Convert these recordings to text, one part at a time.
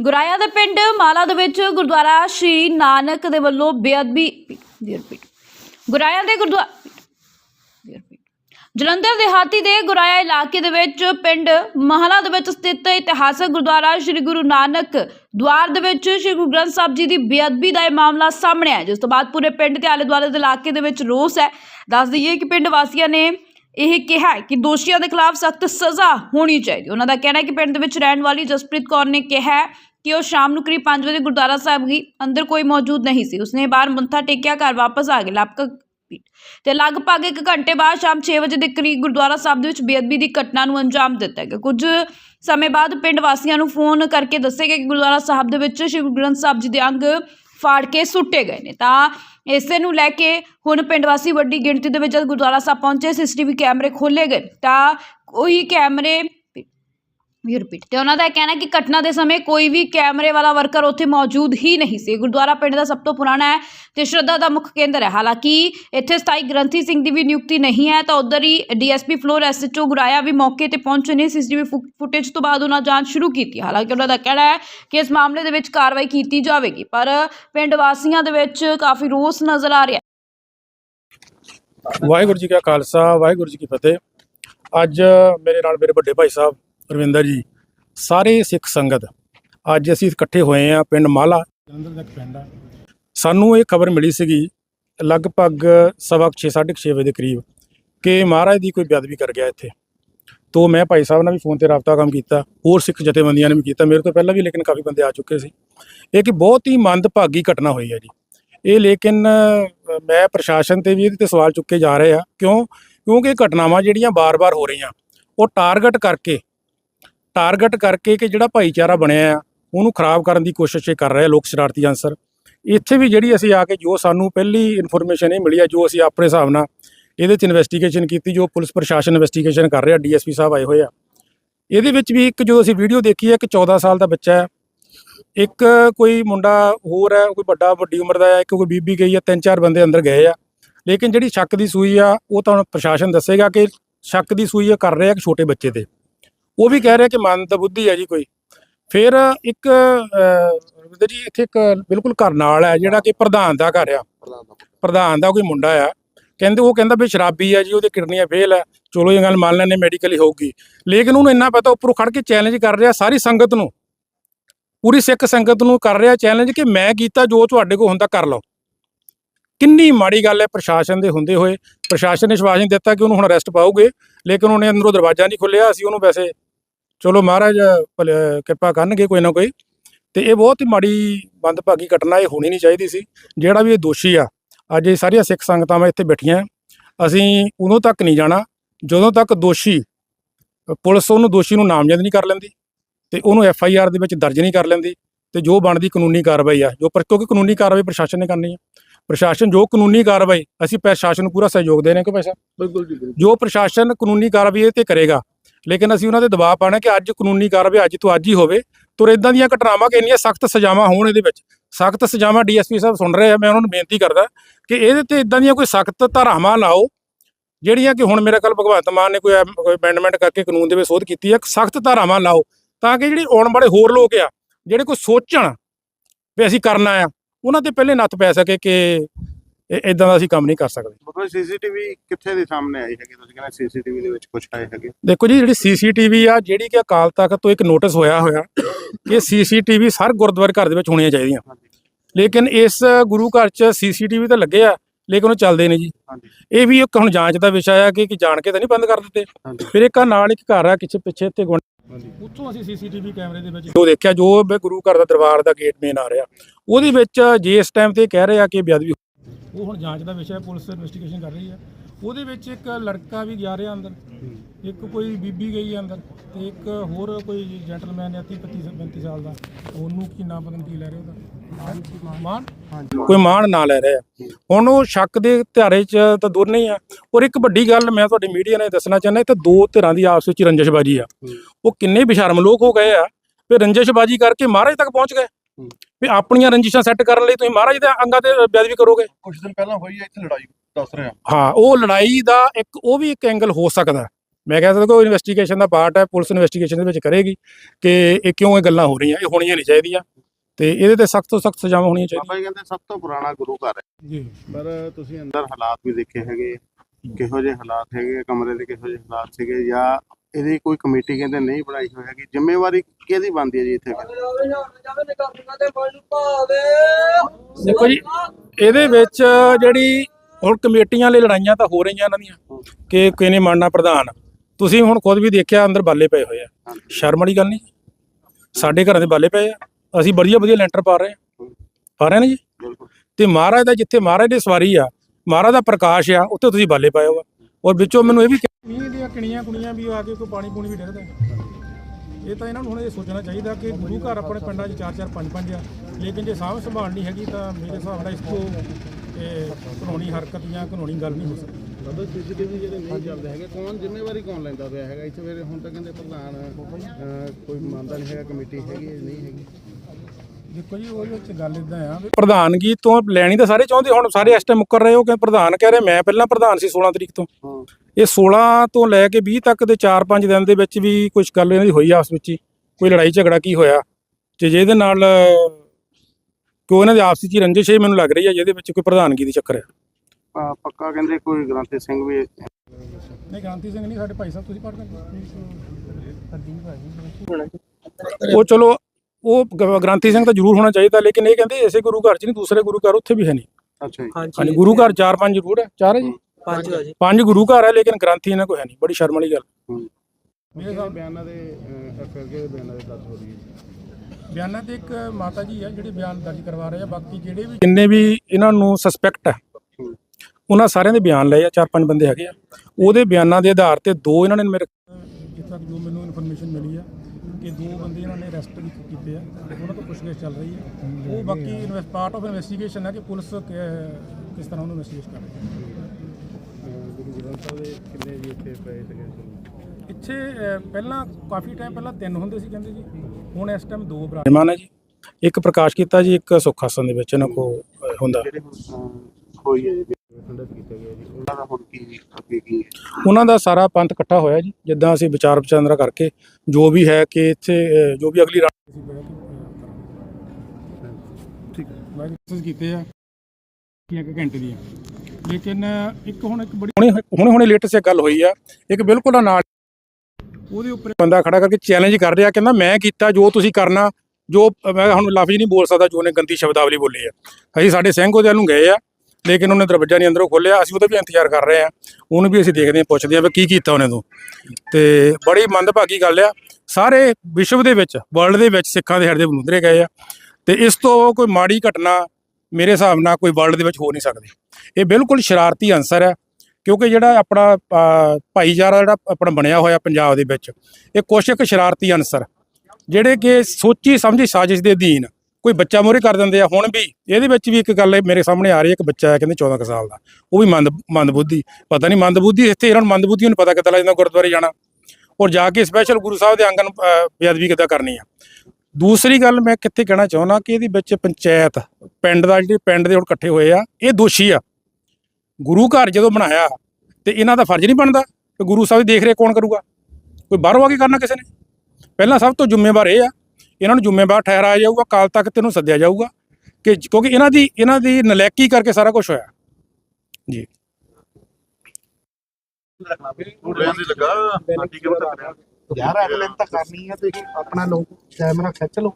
ਗੁਰਾਇਆ ਦੇ ਪਿੰਡ ਮਾਲਾ ਦੇ ਵਿੱਚ ਗੁਰਦੁਆਰਾ ਸ਼੍ਰੀ ਨਾਨਕ ਦੇ ਵੱਲੋਂ ਬੇਅਦਬੀ ਗੁਰਾਇਆ ਦੇ ਗੁਰਦੁਆਰਾ ਜਲੰਧਰ ਦਿਹਾਤੀ ਦੇ ਗੁਰਾਇਆ ਇਲਾਕੇ ਦੇ ਵਿੱਚ ਪਿੰਡ ਮਹਲਾ ਦੇ ਵਿੱਚ ਸਥਿਤ ਇਤਿਹਾਸਕ ਗੁਰਦੁਆਰਾ ਸ਼੍ਰੀ ਗੁਰੂ ਨਾਨਕ ਦਵਾਰ ਦੇ ਵਿੱਚ ਸ਼੍ਰੀ ਗੁਰੂ ਗ੍ਰੰਥ ਸਾਹਿਬ ਜੀ ਦੀ ਬੇਅਦਬੀ ਦਾ ਇਹ ਮਾਮਲਾ ਸਾਹਮਣੇ ਆਇਆ, ਜਿਸ ਤੋਂ ਬਾਅਦ ਪੂਰੇ ਪਿੰਡ ਤੇ ਆਲੇ ਦੁਆਲੇ ਦੇ ਇਲਾਕੇ ਦੇ ਵਿੱਚ ਰੋਸ ਹੈ। ਦੱਸ ਦਈਏ ਕਿ ਪਿੰਡ ਵਾਸੀਆਂ ਨੇ ਇਹ ਕਿਹਾ ਕਿ ਦੋਸ਼ੀਆਂ ਦੇ ਖਿਲਾਫ ਸਖਤ ਸਜ਼ਾ ਹੋਣੀ ਚਾਹੀਦੀ ਉਹਨਾਂ ਦਾ ਕਹਿਣਾ ਹੈ ਕਿ ਪਿੰਡ ਦੇ ਵਿੱਚ ਰਹਿਣ ਵਾਲੀ ਜਸਪ੍ਰੀਤ ਕੌਰ ਨੇ ਕਿਹਾ ਕਿ ਉਹ ਸ਼ਾਮ ਨੂੰ ਕਰੀਬ 5 ਵਜੇ ਗੁਰਦੁਆਰਾ ਸਾਹਿਬ ਗਈ, ਅੰਦਰ ਕੋਈ ਮੌਜੂਦ ਨਹੀਂ ਸੀ। ਉਸਨੇ ਬਾਹਰ ਮੱਥਾ ਟੇਕਿਆ, ਘਰ ਵਾਪਸ ਆ ਗਈ ਲਪਕ ਤੇ ਲਗਭਗ 1 ਘੰਟੇ ਬਾਅਦ ਸ਼ਾਮ 6 ਵਜੇ ਦੇ ਕਰੀਬ ਗੁਰਦੁਆਰਾ ਸਾਹਿਬ ਦੇ ਵਿੱਚ ਬੇਅਦਬੀ ਦੀ ਘਟਨਾ ਨੂੰ ਅੰਜਾਮ ਦਿੱਤਾ ਗਿਆ। ਕੁਝ ਸਮੇਂ ਬਾਅਦ ਪਿੰਡ ਵਾਸੀਆਂ ਨੂੰ ਫੋਨ ਕਰਕੇ ਦੱਸਿਆ ਗਿਆ ਕਿ ਗੁਰਦੁਆਰਾ ਸਾਹਿਬ ਦੇ ਵਿੱਚ ਸ਼੍ਰੀ ਗੁਰੂ ਗ੍ਰੰਥ ਸਾਹਿਬ ਜੀ ਦੇ ਅੰਗ ਫਾੜ ਕੇ ਸੁੱਟੇ ਗਏ ਨੇ। ਤਾਂ ਇਸੇ ਨੂੰ ਲੈ ਕੇ ਹੁਣ ਪਿੰਡ ਵਾਸੀ ਵੱਡੀ ਗਿਣਤੀ ਦੇ ਵਿੱਚ ਜਦ ਗੁਰਦੁਆਰਾ ਸਾਹਿਬ ਪਹੁੰਚੇ, ਸੀਸੀਟੀਵੀ ਕੈਮਰੇ ਖੋਲੇ ਗਏ ਤਾਂ ਉਹੀ ਕੈਮਰੇ ਵੀ ਰਿਪੀਟ ਤੇ ਉਹਨਾਂ ਦਾ ਕਹਿਣਾ ਕਿ ਘਟਨਾ ਦੇ ਸਮੇਂ ਕੋਈ ਵੀ ਕੈਮਰੇ ਵਾਲਾ ਵਰਕਰ ਉੱਥੇ ਮੌਜੂਦ ਹੀ ਨਹੀਂ ਸੀ। ਗੁਰਦੁਆਰਾ ਪਿੰਡ ਦਾ ਸਭ ਤੋਂ ਪੁਰਾਣਾ ਹੈ ਤੇ ਸ਼ਰਧਾ ਦਾ ਮੁੱਖ ਕੇਂਦਰ ਹੈ। ਹਾਲਾਂਕਿ ਇੱਥੇ ਸਥਾਈ ਗ੍ਰੰਥੀ ਸਿੰਘ ਦੀ ਵੀ ਨਿਯੁਕਤੀ ਨਹੀਂ ਹੈ, ਤਾਂ ਉਧਰ ਹੀ ਡੀਐਸਪੀ ਫਲੋਰ ਐਸਐਚਓ ਗੁਰਾਇਆ ਵੀ ਮੌਕੇ ਤੇ ਪਹੁੰਚੇ ਨੇ। ਸੀਸੀਟੀਵੀ ਫੁਟੇਜ ਤੋਂ ਬਾਅਦ ਉਹਨਾਂ ਜਾਂਚ ਸ਼ੁਰੂ ਕੀਤੀ। ਹਾਲਾਂਕਿ ਉਹਨਾਂ ਦਾ ਕਹਿਣਾ ਹੈ ਕਿ ਇਸ ਮਾਮਲੇ ਦੇ ਵਿੱਚ ਕਾਰਵਾਈ ਕੀਤੀ ਜਾਵੇਗੀ, ਪਰ ਪਿੰਡ ਵਾਸੀਆਂ ਦੇ ਵਿੱਚ ਕਾਫੀ ਰੋਸ ਨਜ਼ਰ ਆ ਰਿਹਾ ਵਾਹਿਗੁਰੂ ਜੀ ਕਾ ਖਾਲਸਾ, ਵਾਹਿਗੁਰੂ ਜੀ ਕੀ ਫਤਿਹ। ਅੱਜ ਮੇਰੇ ਨਾਲ ਮੇਰੇ ਵੱਡੇ ਭਾਈ ਸਾਹਿਬ ਰਵਿੰਦਰ ਜੀ ਸਾਰੇ ਸਿੱਖ ਸੰਗਤ ਅੱਜ ਅਸੀਂ ਇਕੱਠੇ ਹੋਏ ਆ ਪਿੰਡ ਮਾਲਾ। ਜਲੰਧਰ ਦਾ ਇੱਕ ਪਿੰਡ ਆ। ਸਾਨੂੰ ਇਹ ਖਬਰ ਮਿਲੀ ਸੀਗੀ ਲਗਭਗ ਸਵਾ 6 6 ਵਜੇ ਦੇ ਕਰੀਬ ਕਿ ਮਹਾਰਾਜ ਦੀ ਕੋਈ ਬੇਅਦਬੀ ਕਰ ਗਿਆ ਇੱਥੇ। ਤੋ ਮੈਂ ਭਾਈ ਸਾਹਿਬ ਨਾਲ ਵੀ ਫੋਨ ਤੇ ਰਾਬਤਾ ਕੰਮ ਕੀਤਾ ਹੋਰ ਸਿੱਖ ਜਥੇਬੰਦੀਆਂ ਨੇ ਵੀ ਕੀਤਾ। ਮੇਰੇ ਤੋਂ ਪਹਿਲਾਂ ਵੀ ਲੇਕਿਨ ਕਾਫੀ ਬੰਦੇ ਆ ਚੁੱਕੇ ਸੀ। ਇਹ ਕਿ ਬਹੁਤ ਹੀ ਮੰਦਭਾਗੀ ਘਟਨਾ ਹੋਈ ਹੈ ਜੀ। ਇਹ ਲੇਕਿਨ ਮੈਂ ਪ੍ਰਸ਼ਾਸਨ ਤੇ ਵੀ ਇਹਦੇ ਤੇ ਸਵਾਲ ਚੁੱਕੇ ਜਾ ਰਹੇ ਆ। ਕਿਉਂ? ਕਿਉਂਕਿ ਇਹ ਘਟਨਾਵਾਂ ਜਿਹੜੀਆਂ ਬਾਰ-ਬਾਰ ਹੋ ਰਹੀਆਂ ਉਹ ਟਾਰਗੇਟ ਕਰਕੇ ਟਾਰਗੇਟ ਕਰਕੇ ਕਿ ਜਿਹੜਾ ਭਾਈਚਾਰਾ ਬਣਿਆ ਆ, ਉਹਨੂੰ ਖਰਾਬ ਕਰਨ ਦੀ ਕੋਸ਼ਿਸ਼ ਇਹ ਕਰ ਰਹੇ ਲੋਕ ਸ਼ਰਾਰਤੀ ਅਨਸਰ। ਇੱਥੇ ਵੀ ਜਿਹੜੀ ਅਸੀਂ ਆ ਕੇ ਜੋ ਸਾਨੂੰ ਪਹਿਲੀ ਇਨਫੋਰਮੇਸ਼ਨ ਇਹ ਮਿਲੀ ਆ, ਜੋ ਅਸੀਂ ਆਪਣੇ ਹਿਸਾਬ ਨਾਲ ਇਹਦੇ 'ਚ ਇਨਵੈਸਟੀਗੇਸ਼ਨ ਕੀਤੀ, ਜੋ ਪੁਲਿਸ ਪ੍ਰਸ਼ਾਸਨ ਇਨਵੈਸਟੀਗੇਸ਼ਨ ਕਰ ਰਿਹਾ, ਡੀਐਸਪੀ ਸਾਹਿਬ ਆਏ ਹੋਏ ਆ। ਇਹਦੇ ਵਿੱਚ ਵੀ ਇੱਕ ਜੋ ਅਸੀਂ ਵੀਡੀਓ ਦੇਖੀ ਹੈ ਇੱਕ 14 ਸਾਲ ਦਾ ਬੱਚਾ ਹੈ ਇੱਕ ਕੋਈ ਮੁੰਡਾ ਹੋਰ ਹੈ ਕੋਈ ਵੱਡਾ, ਵੱਡੀ ਉਮਰ ਦਾ ਹੈ ਇੱਕ ਕੋਈ ਬੀਬੀ ਗਈ ਹੈ ਤਿੰਨ ਚਾਰ ਬੰਦੇ ਅੰਦਰ ਗਏ ਆ। ਲੇਕਿਨ ਜਿਹੜੀ ਸ਼ੱਕ ਦੀ ਸੂਈ ਆ, ਉਹ ਤਾਂ ਪ੍ਰਸ਼ਾਸਨ ਦੱਸੇਗਾ ਕਿ ਸ਼ੱਕ ਦੀ ਸੂਈ ਇਹ ਕਰ ਰਿਹਾ ਇੱਕ ਛੋਟੇ ਬੱਚੇ ਤੇ। ਉਹ ਵੀ ਕਹਿ ਰਿਹਾ ਕਿ ਮਨ ਤਾਂ ਬੁੱਧੀ ਹੈ ਜੀ ਕੋਈ। ਫਿਰ ਇੱਕ ਰਵਿੰਦਰ ਜੀ, ਇੱਥੇ ਇੱਕ ਬਿਲਕੁਲ ਘਰ ਨਾਲ ਹੈ, ਜਿਹੜਾ ਕਿ ਪ੍ਰਧਾਨ ਦਾ ਘਰ ਆ। ਪ੍ਰਧਾਨ ਦਾ ਕੋਈ ਮੁੰਡਾ ਆ। ਕਹਿੰਦੇ, ਉਹ ਕਹਿੰਦਾ ਵੀ ਸ਼ਰਾਬੀ ਆ ਜੀ, ਉਹਦੇ ਕਿਡਨੀਆਂ ਫੇਲ ਆ। ਚਲੋ, ਇਹ ਗੱਲ ਮੰਨ ਲੈਣੇ ਮੈਡੀਕਲੀ ਹੋਊਗੀ। ਲੇਕਿਨ ਉਹਨੂੰ ਇੰਨਾ ਪਤਾ, ਉੱਪਰੋਂ ਖੜ ਕੇ ਚੈਲੰਜ ਕਰ ਰਿਹਾ ਸਾਰੀ ਸੰਗਤ ਨੂੰ। ਪੂਰੀ ਸਿੱਖ ਸੰਗਤ ਨੂੰ ਕਰ ਰਿਹਾ ਚੈਲੰਜ ਕਿ ਮੈਂ ਕੀਤਾ, ਜੋ ਤੁਹਾਡੇ ਕੋਲ ਹੁੰਦਾ ਕਰ ਲਓ। ਕਿੰਨੀ ਮਾੜੀ ਗੱਲ ਹੈ, ਪ੍ਰਸ਼ਾਸਨ ਦੇ ਹੁੰਦੇ ਹੋਏ। ਪ੍ਰਸ਼ਾਸਨ ਨੇ ਵਿਸ਼ਵਾਸ ਦਿੱਤਾ ਕਿ ਉਹਨੂੰ ਹੁਣ ਅਰੈਸਟ ਪਾਉਗੇ ਲੇਕਿਨ ਉਹਨੇ ਅੰਦਰੋਂ ਦਰਵਾਜ਼ਾ ਨਹੀਂ ਖੋਲ੍ਹਿਆ ਅਸੀਂ ਉਹਨੂੰ ਵੈਸੇ ਚਲੋ ਮਹਾਰਾਜ ਭਲੇ ਕਿਰਪਾ ਕਰਨਗੇ ਕੋਈ ਨਾ ਕੋਈ। ਤੇ ਇਹ ਬਹੁਤ ਹੀ ਮਾੜੀ ਬੰਦਭਾਗੀ ਘਟਨਾ ਇਹ ਹੋਣੀ ਨਹੀਂ ਚਾਹੀਦੀ ਸੀ। ਜਿਹੜਾ ਵੀ ਇਹ ਦੋਸ਼ੀ ਆ ਅੱਜ ਇਹ ਸਾਰੀਆਂ ਸਿੱਖ ਸੰਗਤਾਂ ਮੈਂ ਇੱਥੇ ਬੈਠੀਆਂ ਅਸੀਂ ਉਦੋਂ ਤੱਕ ਨਹੀਂ ਜਾਣਾ ਜਦੋਂ ਤੱਕ ਦੋਸ਼ੀ ਪੁਲਿਸ ਉਹਨੂੰ ਦੋਸ਼ੀ ਨੂੰ ਨਾਮਜ਼ਦ ਨਹੀਂ ਕਰ ਲੈਂਦੀ ਤੇ ਉਹਨੂੰ ਐਫ ਆਈ ਆਰ ਦੇ ਵਿੱਚ ਦਰਜ ਨਹੀਂ ਕਰ ਲੈਂਦੀ ਤੇ ਜੋ ਬਣਦੀ ਕਾਨੂੰਨੀ ਕਾਰਵਾਈ ਆ ਜੋ ਪਰ ਕਿਉਂਕਿ ਕਾਨੂੰਨੀ ਕਾਰਵਾਈ ਪ੍ਰਸ਼ਾਸਨ ਨੇ ਕਰਨੀ ਆ। ਪ੍ਰਸ਼ਾਸਨ ਜੋ ਕਾਨੂੰਨੀ ਕਾਰਵਾਈ ਅਸੀਂ ਪ੍ਰਸ਼ਾਸਨ ਨੂੰ ਪੂਰਾ ਸਹਿਯੋਗ ਦੇ ਰਹੇ ਹਾਂ ਕਿ ਪੈਸਾ? ਬਿਲਕੁਲ ਜੀ ਜੋ ਪ੍ਰਸ਼ਾਸਨ ਕਾਨੂੰਨੀ ਕਾਰਵਾਈ ਇਹ ਤੇ ਕਰੇਗਾ ਲੇਕਿਨ ਅਸੀਂ ਉਹਨਾਂ ਦੇ ਦਬਾਅ ਪਾਣਾ ਕਿ ਅੱਜ ਕਾਨੂੰਨੀ ਕਾਰਵਾਈ ਅੱਜ ਤੋਂ ਅੱਜ ਹੀ ਹੋਵੇ। ਤੁਰ ਇਦਾਂ ਦੀਆਂ ਘਟਨਾਵਾਂ ਕਿ ਇੰਨੀਆਂ ਸਖਤ ਸਜ਼ਾਵਾਂ ਹੋਣ ਇਹਦੇ ਵਿੱਚ। ਸਖਤ ਸਜ਼ਾਵਾਂ ਡੀਐਸਪੀ ਸਾਹਿਬ ਸੁਣ ਰਹੇ ਆ, ਮੈਂ ਉਹਨਾਂ ਨੂੰ ਬੇਨਤੀ ਕਰਦਾ ਕਿ ਇਹਦੇ ਤੇ ਇਦਾਂ ਦੀਆਂ ਕੋਈ ਸਖਤ ਧਾਰਾਵਾਂ ਲਾਓ, ਜਿਹੜੀਆਂ ਕਿ ਹੁਣ ਮੇਰੇ ਕੱਲ ਭਗਵੰਤ ਮਾਨ ਨੇ ਕੋਈ ਅਮੈਂਡਮੈਂਟ ਕਰਕੇ ਕਾਨੂੰਨ ਦੇ ਵਿੱਚ ਸੋਧ ਕੀਤੀ ਹੈ ਸਖਤ ਧਾਰਾਵਾਂ ਲਾਓ ਤਾਂ ਕਿ ਜਿਹੜੇ ਆਉਣ ਵਾਲੇ ਹੋਰ ਲੋਕ ਆ, ਜਿਹੜੇ ਕੋਈ ਸੋਚਣ ਵੀ ਅਸੀਂ ਕਰਨਾ ਆ, ਉਹਨਾਂ ਤੇ ਪਹਿਲੇ ਨੱਥ ਪੈ ਸਕੇ ਕਿ ਇਦਾਂ ਦਾ ਅਸੀਂ ਕੰਮ ਨਹੀਂ ਕਰ ਸਕਦੇ। ਮਤਲਬ ਸੀਸੀਟੀਵੀ ਕਿੱਥੇ ਦੇ ਸਾਹਮਣੇ ਆਈ ਹੈਗੀ? ਤੁਸੀਂ ਕਹਿੰਦੇ ਸੀਸੀਟੀਵੀ ਦੇ ਵਿੱਚ ਕੁਝ ਆਏ ਹੈਗੇ। ਦੇਖੋ ਜੀ ਜਿਹੜੀ ਸੀਸੀਟੀਵੀ ਆ ਜਿਹੜੀ ਕਿ ਅਕਾਲ ਤਖਤ ਤੋਂ ਇੱਕ ਨੋਟਿਸ ਹੋਇਆ ਹੋਇਆ ਕਿ ਸੀਸੀਟੀਵੀ ਹਰ ਗੁਰਦੁਆਰੇ ਘਰ ਦੇ ਵਿੱਚ ਹੋਣੀਆਂ ਚਾਹੀਦੀਆਂ। ਹਾਂਜੀ। ਲੇਕਿਨ ਇਸ ਗੁਰੂ ਘਰ 'ਚ ਸੀਸੀਟੀਵੀ ਤਾਂ ਲੱਗੇ ਆ ਲੇਕਿਨ ਉਹ ਚੱਲਦੇ ਨਹੀਂ ਜੀ। ਹਾਂਜੀ। ਇਹ ਵੀ ਇੱਕ ਹੁਣ ਜਾਂਚ ਦਾ ਵਿਸ਼ਾ ਆ ਕਿ ਕਿ ਜਾਣ ਕੇ ਤਾਂ ਨਹੀਂ ਬੰਦ ਕਰ ਦਿੱਤੇ। ਫਿਰ ਇੱਕ ਨਾਲ ਇੱਕ ਘਰ ਆ ਪਿੱਛੇ ਪਿੱਛੇ ਤੇ ਉੱਥੋਂ ਅਸੀਂ ਸੀਸੀਟੀਵੀ ਕੈਮਰੇ ਦੇ ਵਿੱਚ ਜੋ ਦੇਖਿਆ ਜੋ ਗੁਰੂ ਘਰ ਦਾ ਦਰਬਾਰ ਦਾ ਗੇਟ ਮੇਨ ਆ ਰਿਹਾ ਉਹਦੇ ਵਿੱਚ ਜੇ ਇਸ ਟਾਈਮ ਤੇ ਕਹਿ ਰਹੇ ਆ ਕਿ ਬੇਅਦਬੀ ਉਹ ਹੁਣ ਜਾਂਚ ਦਾ ਵਿਸ਼ਾ ਹੈ ਪੁਲਿਸ ਇਨਵੈਸਟੀਗੇਸ਼ਨ ਕਰ ਰਹੀ ਹੈ। ਉਹਦੇ ਵਿੱਚ ਇੱਕ ਲੜਕਾ ਵੀ ਗਿਆ ਰਿਹਾ ਅੰਦਰ। ਇੱਕ ਕੋਈ ਬੀਬੀ ਗਈ ਹੈ ਅੰਦਰ ਤੇ ਇੱਕ ਹੋਰ ਕੋਈ ਜੈਂਟਲਮੈਨ ਹੈ 30 35 35 ਸਾਲ ਦਾ। ਉਹਨੂੰ ਕੀ ਨਾਮ ਪਤਾ ਨਹੀਂ ਕੀ ਲੈ ਰਿਹਾ ਉਹਦਾ? ਮਾਨ ਹਾਂਜੀ। ਕੋਈ ਮਾਣ ਨਾ ਲੈ ਰਿਹਾ। ਹੁਣ ਉਹ ਸ਼ੱਕ ਦੇ ਧਿਆਰੇ 'ਚ ਤਾਂ ਦੂਰ ਨਹੀਂ ਆ। ਔਰ ਇੱਕ ਵੱਡੀ ਗੱਲ ਮੈਂ ਤੁਹਾਡੀ ਮੀਡੀਆ ਨੇ ਦੱਸਣਾ ਚਾਹੁੰਦਾ ਤਾਂ ਦੋ ਧਿਰਾਂ ਦੀ ਆਪਸ ਵਿੱਚ ਰੰਜਿਸ਼ਬਾਜੀ ਆ। ਉਹ ਕਿੰਨੇ ਬਿਸ਼ਰਮ ਲੋਕ ਹੋ ਗਏ ਆ। ਵੀ ਰੰਜਿਸ਼ਬਾਜੀ ਕਰਕੇ ਮਹਾਰਾਜ ਤੱਕ ਪਹੁੰਚ ਗਏ। ਵੀ ਆਪਣੀਆਂ ਰੰਜਿਸ਼ਾਂ ਸੈੱਟ ਕਰਨ ਲਈ ਤੁਸੀਂ ਮਹਾਰਾਜ ਦੇ ਅੰਗਾਂ ਤੇ ਬੇਅਦਬੀ ਕਰੋਗੇ? ਕੁਝ ਦਿਨ ਪਹਿਲਾਂ ਹੋਈ ਹੈ ਇੱਥੇ ਲੜਾਈ ਦੱਸ ਰਿਹਾ। ਹਾਂ ਉਹ ਲੜਾਈ ਦਾ ਇੱਕ ਉਹ ਵੀ ਇੱਕ ਐਂਗਲ ਹੋ ਸਕਦਾ। ਹੈ। ਮੈਂ ਕਹਿ ਸਕਦਾ ਕਿ ਉਹ ਇਨਵੈਸਟੀਗੇਸ਼ਨ ਦਾ ਪਾਰਟ ਹੈ ਪੁਲਿਸ ਇਨਵੈਸਟੀਗੇਸ਼ਨ ਦੇ ਵਿੱਚ ਕਰੇਗੀ ਕਿ ਇਹ ਕਿਉਂ ਇਹ ਗੱਲਾਂ ਹੋ ਰਹੀਆਂ ਇਹ ਹੋਣੀਆਂ ਨਹੀਂ ਚਾਹੀਦੀਆਂ। ਤੇ ਇਹਦੇ ਤੇ ਸਖਤ ਤੋਂ ਸਖਤ ਸਜ਼ਾਵਾਂ ਹੋਣੀਆਂ ਚਾਹੀਦੀਆਂ। ਬਾਬਾ ਜੀ ਕਹਿੰਦੇ ਸਭ ਤੋਂ ਪੁਰਾਣਾ ਗੁਰੂ ਘਰ ਹੈ। ਜੀ। ਪਰ ਤੁਸੀਂ ਅੰਦਰ ਹਾਲਾਤ ਵੀ ਦੇਖੇ ਹੈਗੇ ਕਿਹੋ ਜਿਹੇ ਹਾਲਾਤ ਹੈਗੇ ਕਮਰੇ ਦੇ ਕਿਹੋ ਜਿਹੇ ਹਾਲਾਤ ਸੀਗੇ ਜਾਂ ਇਹਦੀ ਕੋਈ ਕਮੇਟੀ ਕਹਿੰਦੇ ਨਹੀਂ ਬਣਾਈ ਹੋਈ ਹੈਗੀ। ਜ਼ਿੰਮੇਵਾਰੀ ਕਿਹਦੀ ਬਣਦੀ ਹੈ ਜੀ ਇੱਥੇ? ਦੇਖੋ ਜੀ ਇਹਦੇ ਵਿੱਚ ਜਿਹੜੀ ਹੁਣ ਕਮੇਟੀਆਂ ਲਈ ਲੜਾਈਆਂ ਤਾਂ ਹੋ ਰਹੀਆਂ ਇਹਨਾਂ ਦੀਆਂ ਕਿ ਕਿਹਨੇ ਮੰਨਣਾ ਪ੍ਰਧਾਨ। ਤੁਸੀਂ ਹੁਣ ਖੁਦ ਵੀ ਦੇਖਿਆ ਅੰਦਰ ਬਾਲੇ ਪਏ ਹੋਏ ਆ। ਸ਼ਰਮ ਵਾਲੀ ਗੱਲ ਨਹੀਂ। ਸਾਡੇ ਘਰਾਂ ਦੇ ਬਾਲੇ ਪਏ ਆ। ਅਸੀਂ ਬੜੀਆ ਵਧੀਆ ਲੈਂਟਰ ਪਾ ਰਹੇ ਆ। ਪਾ ਰਹੇ ਨੇ ਜੀ? ਤੇ ਮਹਾਰਾਜ ਦਾ ਜਿੱਥੇ ਮਹਾਰਾਜ ਦੀ ਸਵਾਰੀ ਆ ਮਹਾਰਾਜ ਦਾ ਪ੍ਰਕਾਸ਼ ਆ ਉੱਥੇ ਤੁਸੀਂ ਬਾਲੇ ਪਾਏ ਹੋ ਔਰ ਵਿੱਚੋਂ ਮੈਨੂੰ ਇਹ ਵੀ ਮੀਂਹ ਦੀਆਂ ਕਿਣੀਆਂ ਕੁਣੀਆਂ ਵੀ ਆ ਕੇ ਕੋਈ ਪਾਣੀ ਪੂਣੀ ਵੀ ਡਿੱਗਦਾ ਇਹ ਤਾਂ ਇਹਨਾਂ ਨੂੰ ਹੁਣ ਇਹ ਸੋਚਣਾ ਚਾਹੀਦਾ ਕਿ ਗੁਰੂ ਘਰ ਆਪਣੇ ਪਿੰਡਾਂ 'ਚ ਚਾਰ ਚਾਰ, ਪੰਜ ਪੰਜ ਆ। ਲੇਕਿਨ ਜੇ ਸਾਂਭ ਸੰਭਾਲ ਨਹੀਂ ਹੈਗੀ ਤਾਂ ਮੇਰੇ ਹਿਸਾਬ ਨਾਲ ਇਸ ਤੋਂ ਇਹ ਕਾਨੂੰਨੀ ਹਰਕਤ ਜਾਂ ਕਾਨੂੰਨੀ ਗੱਲ ਨਹੀਂ ਹੋ ਸਕਦੀ। ਬਾਬਾ ਸੀਸੀਟੀਵੀ ਜਿਹੜੇ ਨਹੀਂ ਚੱਲਦੇ ਹੈਗੇ, ਕੌਣ ਜ਼ਿੰਮੇਵਾਰੀ ਕੌਣ ਲੈਂਦਾ ਪਿਆ ਹੈਗਾ? ਇੱਥੇ ਫਿਰ ਹੁਣ ਤਾਂ ਕਹਿੰਦੇ ਪ੍ਰਧਾਨ ਕੋਈ ਮੰਨਦਾ ਨਹੀਂ ਹੈਗਾ, ਕਮੇਟੀ ਹੈਗੀ ਨਹੀਂ ਹੈਗੀ? ਦੇਖੋ ਜੀ ਉਹਦੇ ਵਿੱਚ ਗੱਲ ਇਦਾਂ ਆ ਵੀ ਪ੍ਰਧਾਨਗੀ ਤੋਂ ਲੈਣੀ ਤਾਂ ਸਾਰੇ ਚਾਹੁੰਦੇ ਹੁਣ ਸਾਰੇ ਇਸ ਟਾਈਮ ਮੁੱਕਰ ਰਹੇ ਹੋ ਕਿ ਪ੍ਰਧਾਨ ਕਹਿ ਰਿਹਾ ਮੈਂ ਪਹਿਲਾਂ ਪ੍ਰਧਾਨ ਸੀ 16 ਤਰੀਕ ਤੋਂ। ਹਾਂ। ਇਹ 16 ਤੋਂ ਲੈ ਕੇ 20 ਤੱਕ ਦੇ 4-5 ਦਿਨ ਦੇ ਵਿੱਚ ਵੀ ਕੁਝ ਗੱਲ ਇਹਨਾਂ ਦੀ ਹੋਈ ਆਪਸ ਵਿੱਚ ਹੀ। ਕੋਈ ਲੜਾਈ ਝਗੜਾ ਕੀ ਹੋਇਆ? ਤੇ ਜਿਹਦੇ ਨਾਲ ਕੋਈ ਇਹਨਾਂ ਦੇ ਆਪਸ ਵਿੱਚ ਹੀ ਰੰਜਿਸ਼ ਹੀ ਮੈਨੂੰ ਲੱਗ ਰਹੀ ਹੈ ਜਿਹਦੇ ਵਿੱਚ ਕੋਈ ਪ੍ਰਧਾਨਗੀ ਦੀ ਚੱਕਰ ਹੈ। ਪੱਕਾ ਕਹਿੰਦੇ ਕੋਈ ਗ੍ਰੰਥੀ ਸਿੰਘ ਵੀ ਨਹੀਂ ਗ੍ਰਾਂਤੀ ਸਿੰਘ ਨਹੀਂ ਸਾਡੇ ਭਾਈ ਸਾਹਿਬ ਤੁਸੀਂ ਪੜ੍ਹਦੇ ਉਹ ਚਲੋ ਉਹ ਗ- ਗ੍ਰਾਂਤੀ ਸਿੰਘ ਤਾਂ ਜ਼ਰੂਰ ਹੋਣਾ ਚਾਹੀਦਾ ਲੇਕਿਨ ਇਹ ਕਹਿੰਦੇ ਇਸੇ ਗੁਰੂ ਘਰ 'ਚ ਨਹੀਂ ਦੂਸਰੇ ਗੁਰੂ ਘਰ ਉੱਥੇ ਵੀ ਹੈ ਨਹੀਂ। ਅੱਛਾ ਜੀ। ਹਾਂਜੀ। ਗੁਰੂ ਘਰ ਚਾਰ ਪੰਜ ਜ਼ਰੂਰ ਹੈ। ਚਾਰ ਹੈ ਜੀ? ਪੰਜ ਵਜੇ ਪੰਜ ਗੁਰੂ ਘਰ ਹੈ ਲੇਕਿਨ ਗ੍ਰਾਂਤੀ ਇਹਨਾਂ ਕੋਈ ਹੈ ਨਹੀਂ। ਬੜੀ ਸ਼ਰਮ ਵਾਲੀ ਗੱਲ। ਮੇਰੇ ਸਾਹਿਬ ਬਿਆਨਾਂ ਦੇ ਐਫਆਰ ਦੇ ਬਿਆਨਾਂ ਦੇ ਦੱਸ ਹੋ ਰਹੀ ਹੈ ਬਿਆਨਾਂ ਤੇ ਇੱਕ ਮਾਤਾ ਜੀ ਆ ਜਿਹੜੇ ਬਿਆਨ ਦਰਜ ਕਰਵਾ ਰਹੇ ਆ ਬਾਕੀ ਜਿਹੜੇ ਵੀ ਜਿੰਨੇ ਵੀ ਇਹਨਾਂ ਨੂੰ ਸਸਪੈਕਟ ਹੈ। ਉਹਨਾਂ ਸਾਰਿਆਂ ਦੇ ਬਿਆਨ ਲਏ ਆ ਚਾਰ ਪੰਜ ਬੰਦੇ ਹੈਗੇ ਆ। ਉਹਦੇ ਬਿਆਨਾਂ ਦੇ ਆਧਾਰ ਤੇ ਦੋ ਇਹਨਾਂ ਨੇ ਮੇਰੇ ਜਿੱਥੇ ਤੱਕ ਜੋ ਮੈਨੂੰ ਇਨਫੋਰਮੇਸ਼ਨ ਮਿਲੀ ਆ ਕਿ ਦੋ ਬੰਦੇ ਇਹਨਾਂ ਨੇ ਅਰੈਸਟ ਵੀ ਕੀਤੇ ਆ ਉਹਨਾਂ ਤੋਂ ਪੁੱਛਗਿੱਛ ਚੱਲ ਰਹੀ ਹੈ। ਉਹ ਬਾਕੀ ਪਾਰਟ ਆਫ ਇਨਵੈਸਟੀਗੇਸ਼ਨ ਹੈ ਕਿ ਪੁਲਿਸ ਕਿਸ ਤਰ੍ਹਾਂ ਉਹਨੂੰ ਇਨਵੈਸਟੀਗੇਟ ਕਰ ਰਹੀ ਹੈ। ਕਿੰਨੇ ਜੀ ਇੱਥੇ ਪਏ ਸੀਗੇ ਇੱਥੇ ਅਹ, ਪਹਿਲਾਂ ਕਾਫੀ ਟਾਈਮ ਪਹਿਲਾਂ ਤਿੰਨ ਹੁੰਦੇ ਸੀ ਕਹਿੰਦੇ ਜੀ। ਹੁਣ ਇਸ ਟਾਈਮ ਦੋ ਬਰਾਜਮਾਨ ਹੈ ਜੀ। ਇੱਕ ਪ੍ਰਕਾਸ਼ ਕੀਤਾ ਜੀ ਇੱਕ ਸੁੱਖ ਆਸਨ ਦੇ ਵਿੱਚ ਇਹਨਾਂ ਕੋ ਹੁੰਦਾ। ਹੋਈ ਹੈ ਕੀਤਾ ਗਿਆ ਜੀ। ਉਹਨਾਂ ਦਾ ਹੁਣ ਕੀ ਅੱਗੇ ਕੀ ਹੈ? ਉਹਨਾਂ ਦਾ ਸਾਰਾ ਪੰਥ ਇਕੱਠਾ ਹੋਇਆ ਜੀ। ਜਿੱਦਾਂ ਅਸੀਂ ਵਿਚਾਰ ਵਿਚਾਂਦਰਾ ਕਰਕੇ ਜੋ ਵੀ ਹੈ ਕਿ ਇੱਥੇ ਜੋ ਵੀ ਅਗਲੀ ਠੀਕ ਹੈ। ਕੀਤੇ ਆ। ਕੀ ਇੱਕ ਘੰਟੇ ਦੀਆਂ ਲੇਕਿਨ ਇੱਕ ਹੁਣ ਇੱਕ ਬੜੀ ਹੁਣੇ ਹੁਣੇ ਹੁਣੇ ਲੇਟੈਸਟ ਇੱਕ ਗੱਲ ਹੋਈ ਆ। ਇੱਕ ਬਿਲਕੁਲ ਨਾਲ ਉਹਦੇ ਉੱਪਰ ਬੰਦਾ ਖੜਾ ਕਰਕੇ ਚੈਲੰਜ ਕਰ ਰਿਹਾ ਕਹਿੰਦਾ ਮੈਂ ਕੀਤਾ ਜੋ ਤੁਸੀਂ ਕਰਨਾ ਜੋ ਮੈਂ ਹੁਣ ਲਫ਼ਜ਼ ਨਹੀਂ ਬੋਲ ਸਕਦਾ ਜੋ ਉਹਨੇ ਗੰਦੀ ਸ਼ਬਦਾਵਲੀ ਬੋਲੀ ਆ। ਅਸੀਂ ਸਾਡੇ ਸਿੰਘ ਉਹਦੇ ਵੱਲ ਨੂੰ ਗਏ ਆ। ਲੇਕਿਨ ਉਹਨੇ ਦਰਵਾਜ਼ਾ ਨਹੀਂ ਅੰਦਰੋਂ ਖੋਲ੍ਹਿਆ, ਅਸੀਂ ਉਹਦਾ ਵੀ ਇੰਤਜ਼ਾਰ ਕਰ ਰਹੇ ਆ ਉਹਨੂੰ ਵੀ ਅਸੀਂ ਦੇਖਦੇ ਹਾਂ, ਪੁੱਛਦੇ ਹਾਂ ਵੀ ਕੀ ਕੀਤਾ ਉਹਨੇ ਤੋਂ। ਤੇ ਬੜੀ ਮੰਦਭਾਗੀ ਗੱਲ ਆ। ਸਾਰੇ ਵਿਸ਼ਵ ਦੇ ਵਿੱਚ ਵਰਲਡ ਦੇ ਵਿੱਚ ਸਿੱਖਾਂ ਦੇ ਹਿਰਦੇ ਬਲੂੰਦਰੇ ਗਏ ਆ। ਤੇ ਇਸ ਤੋਂ ਕੋਈ ਮਾੜੀ ਘਟਨਾ ਮੇਰੇ ਹਿਸਾਬ ਨਾਲ ਕੋਈ ਵਰਲਡ ਦੇ ਵਿੱਚ ਹੋ ਨਹੀਂ ਸਕਦੀ। ਇਹ ਬਿਲਕੁਲ ਸ਼ਰਾਰਤੀ ਅਨਸਰ ਹੈ ਕਿਉਂਕਿ ਜਿਹੜਾ ਆਪਣਾ ਭਾਈਚਾਰਾ ਜਿਹੜਾ ਆਪਣਾ ਬਣਿਆ ਹੋਇਆ ਪੰਜਾਬ ਦੇ ਵਿੱਚ, ਇਹ ਕੁਛ ਇੱਕ ਸ਼ਰਾਰਤੀ ਅਨਸਰ ਜਿਹੜੇ ਕਿ ਸੋਚੀ ਸਮਝੀ ਸਾਜ਼ਿਸ਼ ਦੇ ਅਧੀਨ ਕੋਈ ਬੱਚਾ ਮੋਰੇ ਕਰ ਦਿੰਦੇ ਆ, ਹੁਣ ਵੀ ਇਹਦੇ ਵਿੱਚ ਵੀ ਇੱਕ ਗੱਲ ਮੇਰੇ ਸਾਹਮਣੇ ਆ ਰਹੀ ਹੈ, ਇੱਕ ਬੱਚਾ ਹੈ ਕਹਿੰਦੇ 14 ਕੁ ਸਾਲ ਦਾ। ਉਹ ਵੀ ਮੰਦ, ਮੰਦਬੁੱਧੀ, ਪਤਾ ਨਹੀਂ ਮੰਦਬੁੱਧੀ, ਇੱਥੇ ਇਹਨਾਂ ਨੂੰ ਮੰਦਬੁੱਧੀ ਨੂੰ ਪਤਾ ਕਿੱਦਾਂ ਲੱਗਦਾ ਗੁਰਦੁਆਰੇ ਜਾਣਾ। ਔਰ ਜਾ ਕੇ ਸਪੈਸ਼ਲ ਗੁਰੂ ਸਾਹਿਬ ਦੇ ਆਂਗਨ ਬੇਅਦਬੀ ਕਿੱਦਾਂ ਕਰਨੀ ਆ। ਦੂਸਰੀ ਗੱਲ ਮੈਂ ਕਿੱਥੇ ਕਹਿਣਾ ਚਾਹੁੰਦਾ ਕਿ ਇਹਦੇ ਵਿੱਚ ਪੰਚਾਇਤ, ਪਿੰਡ ਦਾ ਜਿਹੜੇ ਪਿੰਡ ਦੇ ਹੁਣ ਇਕੱਠੇ ਹੋਏ ਆ, ਇਹ ਦੋਸ਼ੀ ਆ। ਗੁਰੂ ਘਰ ਜਦੋਂ ਬਣਾਇਆ, ਤੇ ਇਹਨਾਂ ਦਾ ਫਰਜ਼ ਨਹੀਂ ਬਣਦਾ ਕਿ ਗੁਰੂ ਸਾਹਿਬ ਦੀ ਦੇਖ ਰੇਖ ਕੌਣ ਕਰੂਗਾ। ਕੋਈ ਬਾਹਰੋਂ ਆ ਕੇ ਕਰਨਾ ਕਿਸੇ ਨੇ? ਪਹਿਲਾਂ ਸਭ ਤੋਂ ਜ਼ਿੰਮੇਵਾਰ ਇਹ ਆ ਇਹਨਾਂ ਨੂੰ ਜ਼ਿੰਮੇਵਾਰ ਠਹਿਰਾਇਆ ਜਾਊਗਾ ਕਾਲ ਤੱਕ ਤੈਨੂੰ ਸੱਦਿਆ ਜਾਊਗਾ ਕਿ ਕਿਉਂਕਿ ਇਹਨਾਂ ਦੀ ਇਹਨਾਂ ਦੀ ਨਲੈਕੀ ਕਰਕੇ ਸਾਰਾ ਕੁਝ ਹੋਇਆ। ਜੀ। ਬੇਨਤੀ ਲੱਗਾ ਸਾਡੀ ਕਿਵੇਂ ਤੱਕ ਰਿਹਾ ਯਾਰ ਅਗਲੇ ਨੇ ਤਾਂ ਕਰਨੀ ਹੈ ਤੇ ਆਪਣਾ ਲੋ ਕੈਮਰਾ ਖਿੱਚ ਲਓ।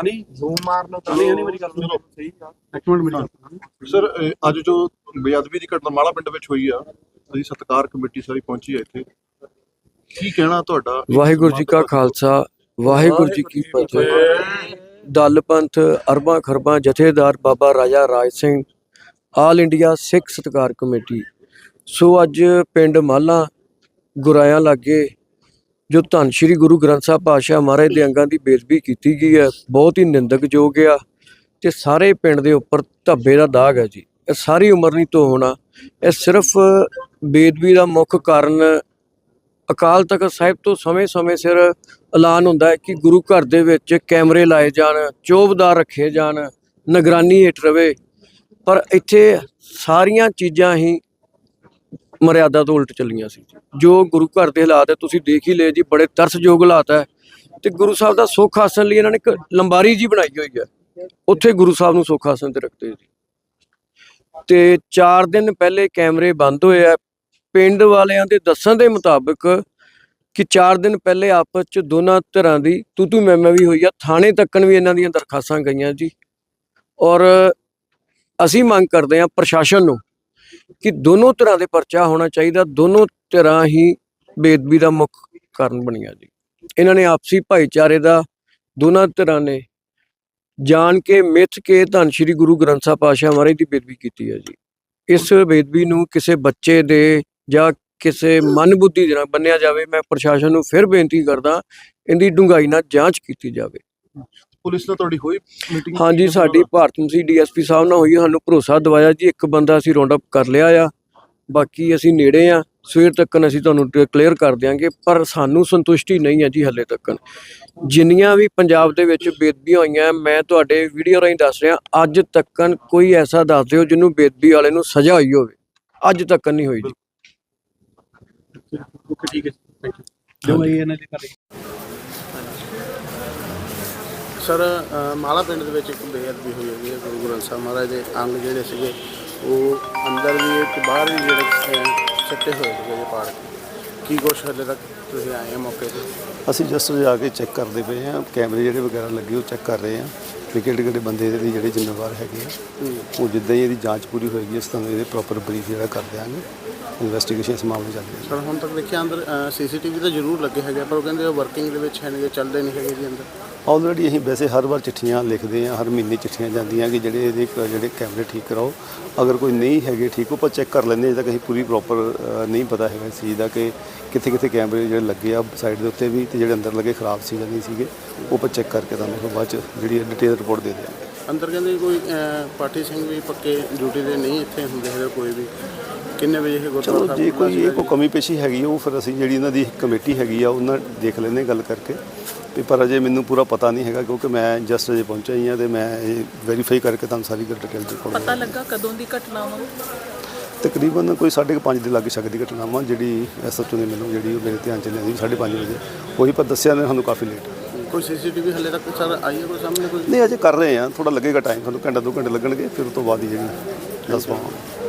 ਹਨੀ ਜ਼ੂਮ ਮਾਰ ਲਓ ਹਨੀ ਹਨੀ ਮੇਰੀ ਗੱਲ ਸੁਣੋ। ਸਹੀ ਇੱਕ ਮਿੰਟ ਮੇਰੀ ਗੱਲ ਸੁਣੋ। ਸਰ ਅਹ ਅੱਜ ਜੋ ਬੇਅਦਬੀ ਦੀ ਘਟਨਾ ਮਾਲਾ ਪਿੰਡ ਵਿੱਚ ਹੋਈ ਆ ਅਸੀਂ ਸਤਕਾਰ ਕਮੇਟੀ ਸਾਰੀ ਪਹੁੰਚੀ ਆ ਇੱਥੇ। ਕੀ ਕਹਿਣਾ ਤੁਹਾਡਾ? ਵਾਹਿਗੁਰੂ ਜੀ ਕਾ ਖਾਲਸਾ ਵਾਹਿਗੁਰੂ ਜੀ ਕੀ ਫਤਿਹ। ਦਲ ਪੰਥ ਅਰਬਾਂ ਖਰਬਾਂ ਜਥੇਦਾਰ ਬਾਬਾ ਰਾਜਾ ਰਾਜ ਸਿੰਘ ਆਲ ਇੰਡੀਆ ਸਿੱਖ ਸਤਕਾਰ ਕਮੇਟੀ। ਸੋ ਅੱਜ ਪਿੰਡ ਮਾਲਾ ਗੁਰਾਇਆ ਲਾਗੇ ਜੋ ਧੰਨ ਸ਼੍ਰੀ ਗੁਰੂ ਗ੍ਰੰਥ ਸਾਹਿਬ ਪਾਤਸ਼ਾਹ ਮਹਾਰਾਜ ਦੇ ਅੰਗਾਂ ਦੀ ਬੇਦਬੀ ਕੀਤੀ ਗਈ ਹੈ ਬਹੁਤ ਹੀ ਨਿੰਦਕਯੋਗ ਆ ਤੇ ਸਾਰੇ ਪਿੰਡ ਦੇ ਉੱਪਰ ਧੱਬੇ ਦਾ ਦਾਗ ਹੈ ਜੀ। ਇਹ ਸਾਰੀ ਉਮਰ ਨਹੀਂ ਧੋ ਹੋਣਾ। ਇਹ ਸਿਰਫ ਬੇਦਬੀ ਦਾ ਮੁੱਖ ਕਾਰਨ ਅਕਾਲ ਤਖਤ ਸਾਹਿਬ ਤੋਂ ਸਮੇਂ-ਸਮੇਂ ਸਿਰ ਐਲਾਨ ਹੁੰਦਾ ਹੈ ਕਿ ਗੁਰੂ ਘਰ ਦੇ ਵਿੱਚ ਕੈਮਰੇ ਲਾਏ ਜਾਣ, ਚੋਬਦਾਰ ਰੱਖੇ ਜਾਣ, ਨਿਗਰਾਨੀ ਹੇਠ ਰਵੇ। ਪਰ ਇੱਥੇ ਸਾਰੀਆਂ ਚੀਜ਼ਾਂ ਹੀ ਮਰਿਆਦਾ ਤੋਂ ਉਲਟ ਚੱਲੀਆਂ ਸੀ। ਜੋ ਗੁਰੂ ਘਰ ਦੇ ਹਾਲਾਤ ਹੈ, ਤੁਸੀਂ ਦੇਖ ਹੀ ਲਏ ਜੀ, ਬੜੇ ਤਰਸਯੋਗ ਹਾਲਾਤ ਹੈ। ਤੇ ਗੁਰੂ ਸਾਹਿਬ ਦਾ ਸੁੱਖ ਆਸਣ ਲਈ ਇਹਨਾਂ ਨੇ ਇੱਕ ਲੰਬਾਰੀ ਜੀ ਬਣਾਈ ਹੋਈ ਹੈ। ਉੱਥੇ ਗੁਰੂ ਸਾਹਿਬ ਨੂੰ ਸੁੱਖ ਆਸਣ ਤੇ ਰੱਖਦੇ ਜੀ ਤੇ 4 ਦਿਨ ਪਹਿਲੇ ਕੈਮਰੇ ਬੰਦ ਹੋਏ ਆ ਪਿੰਡ ਵਾਲਿਆਂ ਦੇ ਦੱਸਣ ਦੇ ਮੁਤਾਬਕ ਕਿ 4 ਦਿਨ ਪਹਿਲੇ ਆਪਸ ਚ ਦੋਨਾਂ ਧਿਰਾਂ ਦੀ ਤੂੰ ਤੂੰ ਮੈਂ ਮੈਂ ਵੀ ਹੋਈ ਆ, ਥਾਣੇ ਤੱਕਣ ਵੀ ਇਹਨਾਂ ਦੀਆਂ ਦਰਖਾਸਤਾਂ ਗਈਆਂ ਜੀ। ਔਰ ਅਸੀਂ ਮੰਗ ਕਰਦੇ ਹਾਂ ਪ੍ਰਸ਼ਾਸਨ ਨੂੰ ਕਿ ਦੋਨੋਂ ਧਿਰਾਂ ਦੇ ਪਰਚਾ ਹੋਣਾ ਚਾਹੀਦਾ, ਦੋਨੋਂ ਧਿਰਾਂ ਹੀ ਬੇਦਬੀ ਦਾ ਮੁੱਖ ਕਾਰਨ ਬਣੀਆਂ ਜੀ। ਇਹਨਾਂ ਨੇ ਆਪਸੀ ਭਾਈਚਾਰੇ ਦਾ ਦੋਨਾਂ ਧਿਰਾਂ ਨੇ ਜਾਣ ਕੇ ਮਿੱਥ ਕੇ ਧੰਨ ਸ਼੍ਰੀ ਗੁਰੂ ਗ੍ਰੰਥ ਸਾਹਿਬ ਪਾਤਸ਼ਾਹ ਮਹਾਰਾਜ ਦੀ ਬੇਦਬੀ ਕੀਤੀ ਹੈ ਜੀ। ਇਸ ਬੇਦਬੀ ਨੂੰ ਕਿਸੇ ਬੱਚੇ ਦੇ ਜਾਂ ਕਿਸੇ ਮਨਬੁੱਧੀ ਦੇ ਨਾਲ ਬੰਨਿਆ ਜਾਵੇ ਮੈਂ ਪ੍ਰਸ਼ਾਸਨ ਨੂੰ ਫਿਰ ਬੇਨਤੀ ਕਰਦਾ ਇਹਦੀ ਡੂੰਘਾਈ ਨਾਲ ਜਾਂਚ ਕੀਤੀ ਜਾਵੇ। ਪੁਲਿਸ ਨਾਲ ਤੁਹਾਡੀ ਹੋਈ ਮੀਟਿੰਗ ਹਾਂਜੀ ਸਾਡੀ ਭਾਰਤ ਮਸੀ ਡੀਐਸਪੀ ਸਾਹਿਬ ਨਾਲ ਹੋਈ ਸਾਨੂੰ ਭਰੋਸਾ ਦਵਾਇਆ ਜੀ ਇੱਕ ਬੰਦਾ ਅਸੀਂ ਰਾਉਂਡ ਅਪ ਕਰ ਲਿਆ ਆ ਬਾਕੀ ਅਸੀਂ ਨੇੜੇ ਆ ਸਵੇਰ ਤੱਕ ਅਸੀਂ ਤੁਹਾਨੂੰ ਕਲੀਅਰ ਕਰ ਦਿਆਂਗੇ ਪਰ ਸਾਨੂੰ ਸੰਤੁਸ਼ਟੀ ਨਹੀਂ ਹੈ ਜੀ ਹੱਲੇ ਤੱਕ ਜਿੰਨੀਆਂ ਵੀ ਪੰਜਾਬ ਦੇ ਵਿੱਚ ਬੇਦਬੀਆਂ ਹੋਈਆਂ ਮੈਂ ਤੁਹਾਡੇ ਵੀਡੀਓ ਰਾਹੀਂ ਦੱਸ ਰਿਹਾ ਅੱਜ ਤੱਕ ਕੋਈ ਐਸਾ ਦੱਸ ਦਿਓ ਜਿਹਨੂੰ ਬੇਦਬੀ ਵਾਲੇ ਨੂੰ ਸਜ਼ਾ ਹੋਈ ਹੋਵੇ। ਅੱਜ ਤੱਕ ਨਹੀਂ ਹੋਈ ਜੀ। ਓਕੇ ਠੀਕ ਹੈ ਥੈਂਕ ਯੂ ਜੋ ਇਹ ਇਹਨਾਂ ਦੇ ਘਰੇ ਸਰ ਅ, ਮਾਲਾ ਪਿੰਡ ਦੇ ਵਿੱਚ ਇੱਕ ਬੇਅਦਬੀ ਹੋਈ ਹੈਗੀ ਹੈ ਗੁਰੂ ਗ੍ਰੰਥ ਸਾਹਿਬ ਮਹਾਰਾਜ ਦੇ ਅੰਗ ਜਿਹੜੇ ਸੀਗੇ ਉਹ ਅੰਦਰ ਵੀ ਤੇ ਬਾਹਰ ਵੀ ਜਿਹੜੇ ਅ, ਸਿੱਟੇ ਹੋਏ ਸੀਗੇ ਜੇ ਪਾੜ ਕੇ। ਕੀ ਕੁਛ ਹਲੇ ਤੱਕ ਤੁਸੀਂ ਆਏ ਹੋ ਮੌਕੇ ਤੇ? ਅਸੀਂ ਜਸਟ ਜਾ ਕੇ ਚੈੱਕ ਕਰਦੇ ਪਏ ਹਾਂ ਕੈਮਰੇ ਜਿਹੜੇ ਵਗੈਰਾ ਲੱਗੇ ਉਹ ਚੈੱਕ ਕਰ ਰਹੇ ਹਾਂ ਵੀ ਕਿਹੜੇ ਕਿਹੜੇ ਬੰਦੇ ਇਹਦੇ ਲਈ ਜਿਹੜੇ ਜ਼ਿੰਮੇਵਾਰ ਹੈਗੇ ਆ। ਉਹ ਜਿੱਦਾਂ ਹੀ ਇਹਦੀ ਜਾਂਚ ਪੂਰੀ ਹੋਏਗੀ ਇਸ ਤਰ੍ਹਾਂ ਇਹਦੇ ਪ੍ਰੋਪਰ ਬਰੀਫ ਜਿਹੜਾ ਕਰ ਦਿਆਂਗੇ। ਇਨਵੈਸਟੀਗੇਸ਼ਨ ਇਸ ਮਾਮਲੇ ਚੱਲ ਰਹੀ ਹੈ ਸਰ ਹੁਣ ਤੱਕ ਦੇਖਿਆ ਅੰਦਰ ਸੀਸੀਟੀਵੀ ਤਾਂ ਜ਼ਰੂਰ ਲੱਗੇ ਹੈਗੇ ਪਰ ਉਹ ਕਹਿੰਦੇ ਉਹ ਵਰਕਿੰਗ ਦੇ ਵਿੱਚ ਹੈ ਨਹੀਂ ਚੱਲਦੇ ਨਹੀਂ ਹੈਗੇ ਜੀ ਅੰਦਰ। ਆਲਰੇਡੀ ਅਸੀਂ ਵੈਸੇ ਹਰ ਵਾਰ ਚਿੱਠੀਆਂ ਲਿਖਦੇ ਹਾਂ ਹਰ ਮਹੀਨੇ ਚਿੱਠੀਆਂ ਜਾਂਦੀਆਂ ਕਿ ਜਿਹੜੇ ਇਹਦੇ ਕ- ਜਿਹੜੇ ਕੈਮਰੇ ਠੀਕ ਕਰਾਓ। ਅਗਰ ਕੋਈ ਨਹੀਂ ਹੈਗੇ ਠੀਕ ਉਹ ਆਪਾਂ ਚੈੱਕ ਕਰ ਲੈਂਦੇ ਜਦੋਂ ਤੱਕ ਅਸੀਂ ਪੂਰੀ ਪ੍ਰੋਪਰ ਨਹੀਂ ਪਤਾ ਹੈਗਾ ਇਸ ਚੀਜ਼ ਦਾ ਕਿ ਕਿੱਥੇ ਕਿੱਥੇ ਕੈਮਰੇ ਜਿਹੜੇ ਲੱਗੇ ਆ ਸਾਈਡ ਦੇ ਉੱਤੇ ਵੀ ਤੇ ਜਿਹੜੇ ਅੰਦਰ ਲੱਗੇ ਖਰਾਬ ਸੀ ਜਾਂ ਨਹੀਂ ਸੀਗੇ ਉਹ ਆਪਾਂ ਚੈੱਕ ਕਰਕੇ ਤੁਹਾਨੂੰ ਫਿਰ ਬਾਅਦ ਚ ਜਿਹੜੀ ਡਿਟੇਲ ਰਿਪੋਰਟ ਦੇ ਦਿਆਂਗੇ। ਅੰਦਰ ਕਹਿੰਦੇ ਕੋਈ ਅ, ਪਾਠੀ ਸਿੰਘ ਵੀ ਪੱਕੇ ਡਿਊਟੀ ਦੇ ਨਹੀਂ ਇੱਥੇ ਹੁੰਦੇ ਹੈਗੇ ਕੋਈ ਵੀ। ਕਿੰਨੇ ਵਜੇ ਇਹ ਗੁਰਦੁਆਰਾ ਚਲੋ ਸਾਹਿਬ ਜੇ ਕੋਈ ਇਹ ਕੋਈ ਕਮੀ ਪੇਸ਼ੀ ਹੈਗੀ ਆ, ਉਹ ਫਿਰ ਅਸੀਂ ਜਿਹੜੀ ਇਹਨਾਂ ਦੀ ਕਮੇਟੀ ਹੈਗੀ ਆ ਉਹਨਾਂ ਦੇਖ ਲੈਂਦੇ ਹਾਂ ਗੱਲ ਕਰਕੇ। ਤੇ ਪਰ ਅਜੇ ਮੈਨੂੰ ਪੂਰਾ ਪਤਾ ਨਹੀਂ ਹੈਗਾ ਕਿਉਂਕਿ ਮੈਂ ਜਸਟ ਅਜੇ ਪਹੁੰਚਿਆ ਹੀ ਆ ਤੇ ਮੈਂ ਇਹ ਵੈਰੀਫਾਈ ਕਰਕੇ ਤੁਹਾਨੂੰ ਸਾਰੀ ਗੱਲ ਡਿਟੇਲ ਦੇ ਕੋਲ ਪਤਾ ਲੱਗਾ ਕਦੋਂ ਦੀ ਘਟਨਾ ਵਾ? ਤਕਰੀਬਨ ਕੋਈ 5:30 ਦੇ ਲਾਗੇ ਛੱਕ ਦੀ ਘਟਨਾ ਵਾ ਜਿਹੜੀ ਐਸਐਚਓ ਨੇ ਮੈਨੂੰ ਜਿਹੜੀ ਉਹ ਮੇਰੇ ਧਿਆਨ ਚ ਲਿਆਂਦੀ 5:30 ਵਜੇ। ਉਹੀ ਪਰ ਦੱਸਿਆ ਨੇ ਸਾਨੂੰ ਕਾਫੀ ਲੇਟ ਕੋਈ ਸੀਸੀਟੀਵੀ ਹਲੇ ਤੱਕ ਸਰ ਆਈ ਹੈ ਕੋਈ ਸਾਹਮਣੇ ਕੋਈ? ਨਹੀਂ ਅਜੇ ਕਰ ਰਹੇ ਆ ਥੋੜਾ ਲੱਗੇਗਾ ਟਾਈਮ ਤੁਹਾਨੂੰ ਘੰਟਾ ਦੋ ਘੰਟੇ ਲੱਗਣਗੇ ਫਿਰ ਉਸ ਤੋਂ ਬਾਅਦ ਹੀ ਜਿਹੜੀ ਦੱਸ ਪਾਵਾਂਗੇ।